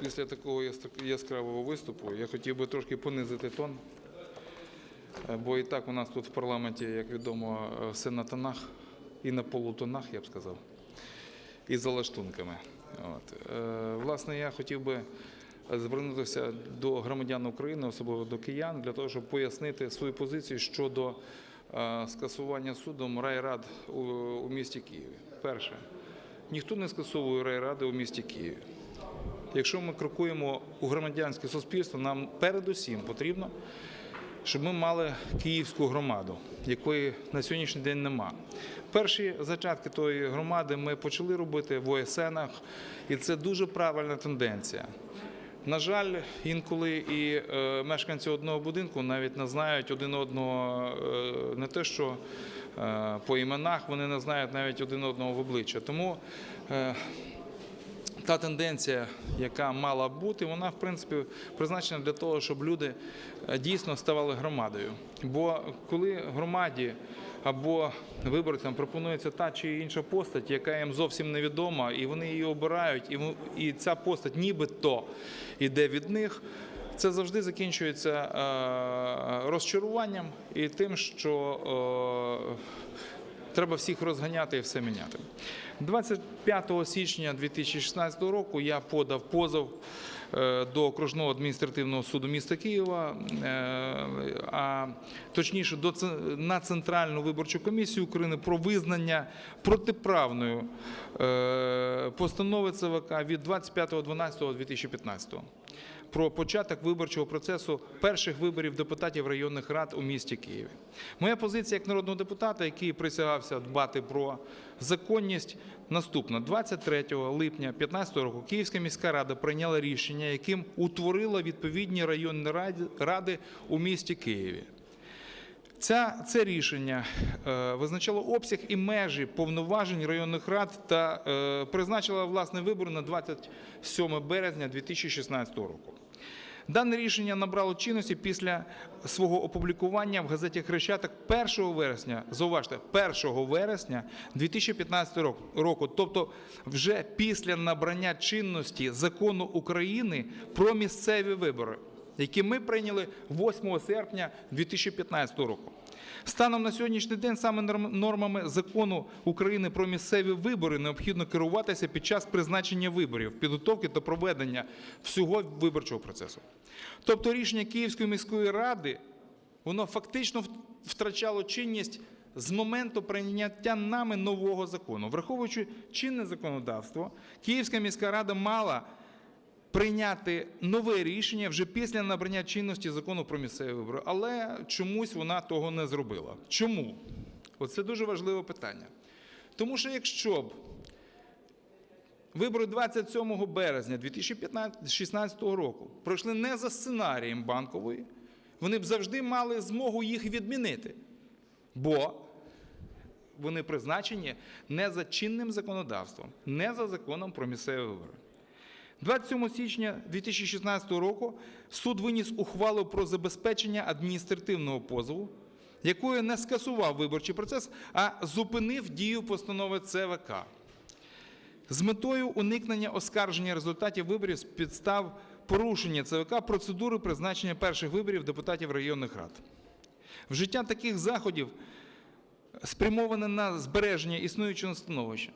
Після такого яскравого виступу я хотів би трошки понизити тон, Е, бо і так у нас тут в парламенті, як відомо, е, все на тонах і на полутонах, я б сказав, і за лаштунками. От. Е, Власне, я хотів би звернутися до громадян України, особливо до киян, для того, щоб пояснити свою позицію щодо скасування судом райрад у місті Києві. Перше, ніхто не скасовує райради у місті Києві. Якщо ми крокуємо у громадянське суспільство, нам передусім потрібно, щоб ми мали київську громаду, якої на сьогоднішній день нема. Перші зачатки тої громади ми почали робити в ОСНах, і це дуже правильна тенденція. На жаль, інколи і е, мешканці одного будинку навіть не знають один одного е, не те, що е, по іменах, вони не знають навіть один одного в обличчя. Тому та тенденція, яка мала бути, вона в принципі призначена для того, щоб люди е, дійсно ставали громадою. Бо коли громаді або виборцям пропонується та чи інша постать, яка їм зовсім невідома, і вони її обирають, і ця постать нібито йде від них. Це завжди закінчується е, розчаруванням і тим, що е, треба всіх розганяти і все міняти. 25 січня 2016 року я подав позов е, до окружного адміністративного суду міста Києва, е, а точніше на Центральну виборчу комісію України про визнання протиправною е, постанови ЦВК від 25.12.2015 про початок виборчого процесу перших виборів депутатів районних рад у місті Києві. Моя позиція як народного депутата, який присягався дбати про законність, наступна: 23 липня 2015 року Київська міська рада прийняла рішення, яким утворила відповідні районні ради- у місті Києві. Ця, це рішення е, визначало обсяг і межі повноважень районних рад та е, призначило власне вибори на 27 березня 2016 року. Дане рішення набрало чинності після свого опублікування в газеті Хрещатик 1 вересня, зауважте, 1 вересня 2015 року, року, тобто вже після набрання чинності закону України про місцеві вибори які ми прийняли 8 серпня 2015 року. Станом на сьогоднішній день саме нормами закону України про місцеві вибори необхідно керуватися під час призначення виборів, підготовки та проведення всього виборчого процесу. Тобто рішення Київської міської ради воно фактично втрачало чинність з моменту прийняття нами нового закону. Враховуючи чинне законодавство, Київська міська рада мала прийняти нове рішення вже після набрання чинності закону про місцеві вибори. Але чомусь вона того не зробила. Чому? Оце дуже важливе питання. Тому що якщо б вибори 27 березня 2016 року пройшли не за сценарієм банкової, вони б завжди мали змогу їх відмінити. Бо вони призначені не за чинним законодавством, не за законом про місцеві вибори. 27 січня 2016 року суд виніс ухвалу про забезпечення адміністративного позову, якою не скасував виборчий процес, а зупинив дію постанови ЦВК з метою уникнення оскарження результатів виборів з підстав порушення ЦВК процедури призначення перших виборів депутатів районних рад. Вжиття таких заходів спрямоване на збереження існуючого становища.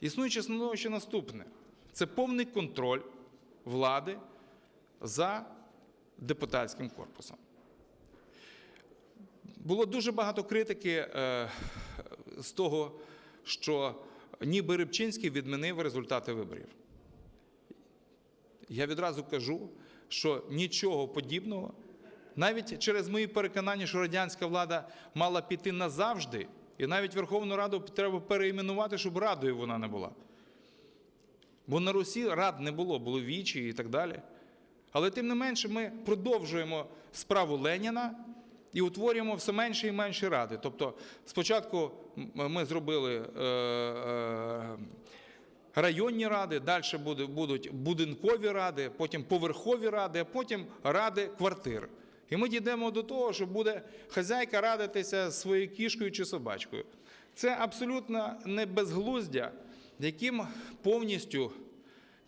Існуюче становище наступне: це повний контроль влади за депутатським корпусом. Було дуже багато критики е, з того, що ніби Рибчинський відмінив результати виборів. Я відразу кажу, що нічого подібного, навіть через мої переконання, що радянська влада мала піти назавжди, і навіть Верховну Раду треба переіменувати, щоб радою вона не була. Бо на Русі рад не було, було вічі і так далі. Але тим не менше ми продовжуємо справу Леніна і утворюємо все менше і менше ради. Тобто, спочатку ми зробили е, е, районні ради, далі будуть будинкові ради, потім поверхові ради, а потім ради квартир. І ми дійдемо до того, що буде хазяйка радитися своєю кішкою чи собачкою. Це абсолютно не безглуздя, яким повністю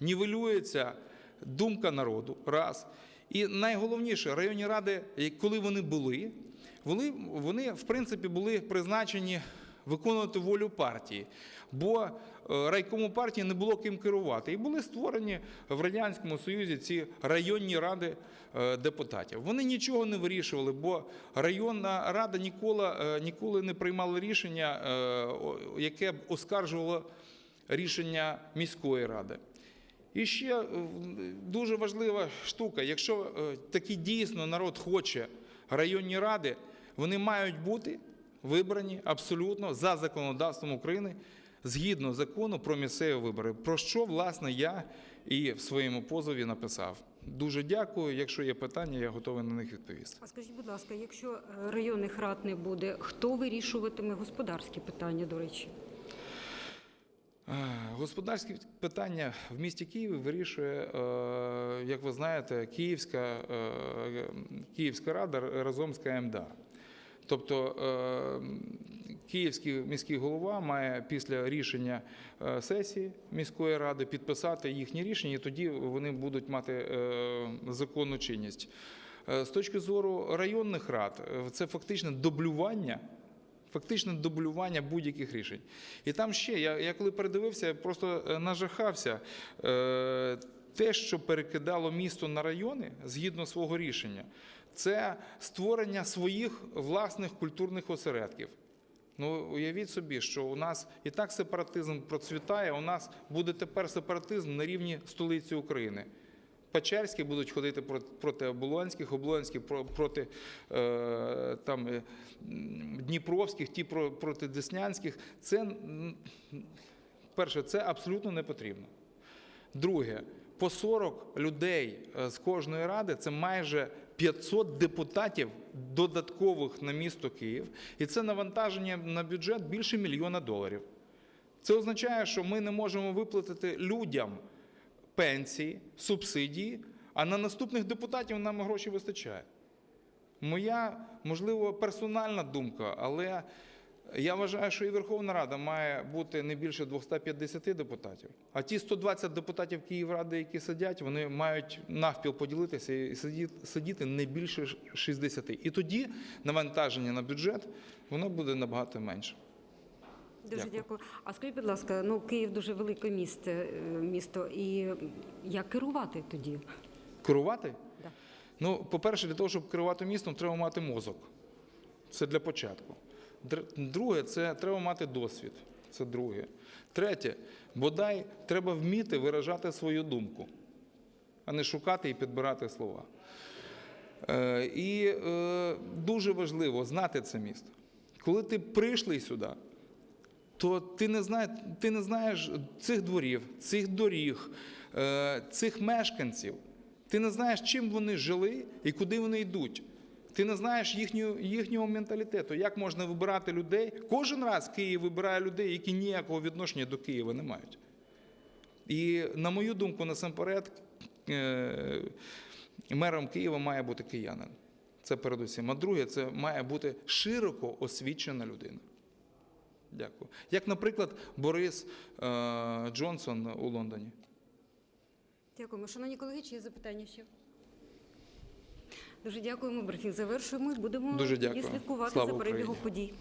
нівелюється думка народу. Раз. І найголовніше, районні ради, коли вони були, вони, вони в принципі були призначені виконувати волю партії, бо е, райкому партії не було ким керувати. І були створені в Радянському Союзі ці районні ради е, депутатів. Вони нічого не вирішували, бо районна рада ніколи, е, ніколи не приймала рішення, яке б оскаржувало рішення міської ради. І ще е, дуже важлива штука: якщо е, таки дійсно народ хоче районні ради, вони мають бути вибрані абсолютно за законодавством України згідно закону про місцеві вибори. Про що власне я і в своєму позові написав. Дуже дякую. Якщо є питання, я готовий на них відповісти. А скажіть, будь ласка, якщо е, районних рад не буде, хто вирішуватиме господарські питання, до речі? Е, Господарські питання в місті Києві вирішує, е, як ви знаєте, Київська, е, Київська рада разом з КМДА. Тобто Київський міський голова має після рішення сесії міської ради підписати їхні рішення, і тоді вони будуть мати законну чинність. З точки зору районних рад, це фактично дублювання фактично дублювання будь-яких рішень. І там ще, я, я коли передивився, я просто е, нажахався. Е, те, що перекидало місто на райони згідно свого рішення, це створення своїх власних культурних осередків. Ну, уявіть собі, що у нас і так сепаратизм процвітає, у нас буде тепер сепаратизм на рівні столиці України. Печерські будуть ходити проти, оболонських, оболонські про- проти е, там, е, дніпровських, ті про- проти деснянських. Це, перше, це абсолютно не потрібно. Друге, по 40 людей е, з кожної ради це майже 500 депутатів додаткових на місто Київ, і це навантаження на бюджет більше мільйона доларів. Це означає, що ми не можемо виплатити людям пенсії, субсидії, а на наступних депутатів нам гроші вистачає. Моя, можливо, персональна думка, але я вважаю, що і Верховна Рада має бути не більше 250 депутатів. А ті 120 депутатів Київради, які сидять, вони мають навпіл поділитися і сидіти, не більше 60. І тоді навантаження на бюджет воно буде набагато менше. Дуже Дякую. дякую. А скажіть, будь ласка, ну Київ дуже велике місто, е, місто, і як керувати тоді? Керувати? Да. Ну, по-перше, для того, щоб керувати містом, треба мати мозок. Це для початку. Друге, це треба мати досвід. Це друге. Третє, бодай треба вміти виражати свою думку, а не шукати і підбирати слова. Е, і е, дуже важливо знати це місто. Коли ти прийшли сюди, то ти не, знаєш, ти не знаєш цих дворів, цих доріг, е, цих мешканців. Ти не знаєш, чим вони жили і куди вони йдуть. Ти не знаєш їхнього, їхнього менталітету, як можна вибирати людей. Кожен раз Київ вибирає людей, які ніякого відношення до Києва не мають. І, на мою думку, насамперед, е, мером Києва має бути киянин. Це передусім. А друге, це має бути широко освічена людина. Дякую. Як, наприклад, Борис е, Джонсон у Лондоні. Дякуємо. Шановні колеги, чи є запитання ще? Дуже дякуємо. Брифінг завершуємо. Будемо Дуже дякую. слідкувати Слава за перебігом подій.